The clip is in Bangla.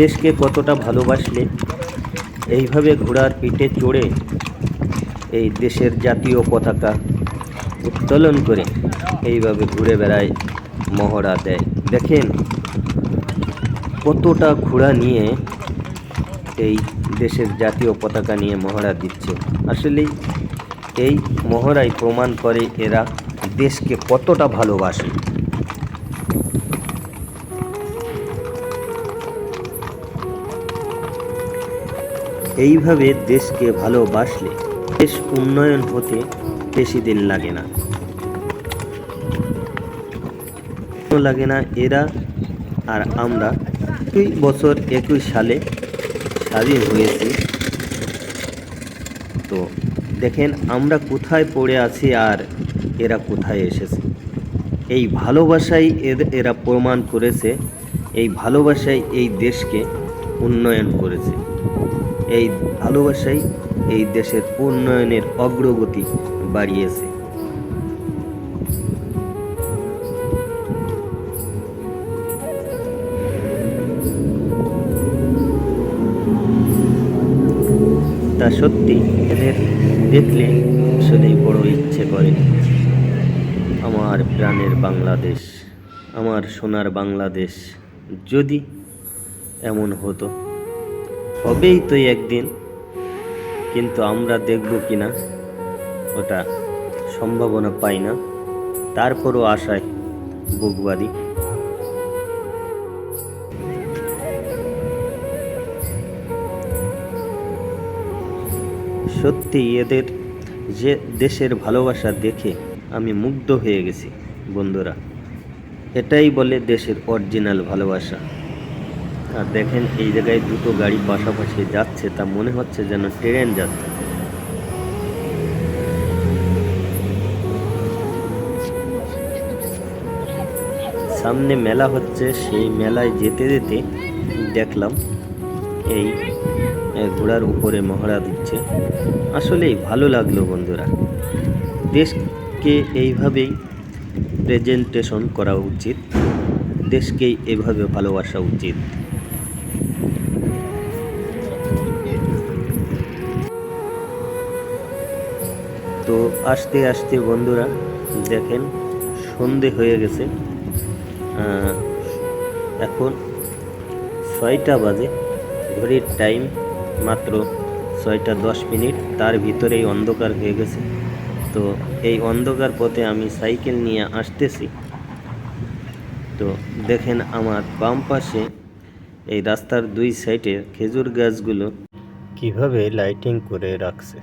দেশকে কতটা ভালোবাসলে, এইভাবে ঘোড়ার পিঠে চড়ে এই দেশের জাতীয় পতাকা উত্তোলন করে এইভাবে ঘুরে বেড়ায় মহড়া দেয়। দেখেন কতটা ঘোড়া নিয়ে এই দেশের জাতীয় পতাকা নিয়ে মহড়া দিচ্ছে। আসলেই এই মহড়াই প্রমাণ করে এরা দেশকে কতটা ভালোবাসে। এইভাবে দেশকে ভালোবাসলে দেশ উন্নয়ন হতে বেশি দিন লাগে না। লাগে না এরা আর আমরা? দুই বছর একুশ সালে স্বাধীন হয়েছি। তো দেখেন আমরা কোথায় পড়ে আছি আর এরা কোথায় এসেছে। এই ভালোবাসাই এরা প্রমাণ করেছে, এই ভালোবাসাই এই দেশকে উন্নয়ন করেছে। এই ভালোবাসাই এই দেশের উন্নয়নের অগ্রগতি বাড়িয়েছে। তা সত্যি এদের দেখলে আসলেই বড় ইচ্ছে করে। আমার প্রাণের বাংলাদেশ, আমার সোনার বাংলাদেশ যদি এমন হতো। হবেই তো একদিন। কিন্তু আমরা দেখব কি না ওটা সম্ভাবনা পাই না। তারপরও আশায় বুকবাদী সত্যি এদের যে দেশের ভালোবাসা দেখে আমি মুগ্ধ হয়ে গেছি, বন্ধুরা। এটাই বলে দেশের অরিজিনাল ভালোবাসা। আর দেখেন এই জায়গায় দুটো গাড়ি পাশাপাশি যাচ্ছে, তা মনে হচ্ছে যেন ট্রেন যাচ্ছে। সামনে মেলা হচ্ছে, সেই মেলায় যেতে যেতে দেখলাম এই ঘোড়ার উপরে মহড়া দিচ্ছে। আসলেই ভালো লাগল বন্ধুরা। দেশকে এইভাবেই প্রেজেন্টেশন করা উচিত, দেশকেই এভাবে ভালোবাসা উচিত। তো আস্তে আস্তে বন্ধুরা, দেখেন সন্ধে হয়ে গেছে। এখন ছয়টা বাজে, ঘড়ির টাইম মাত্র ছয়টা দশ মিনিট, তার ভিতরেই অন্ধকার হয়ে গেছে। তো এই অন্ধকার পথে আমি সাইকেল নিয়ে আসতেছি। তো দেখেন আমার বাম পাশে এই রাস্তার দুই সাইডে খেজুর গাছগুলো কীভাবে লাইটিং করে রাখছে।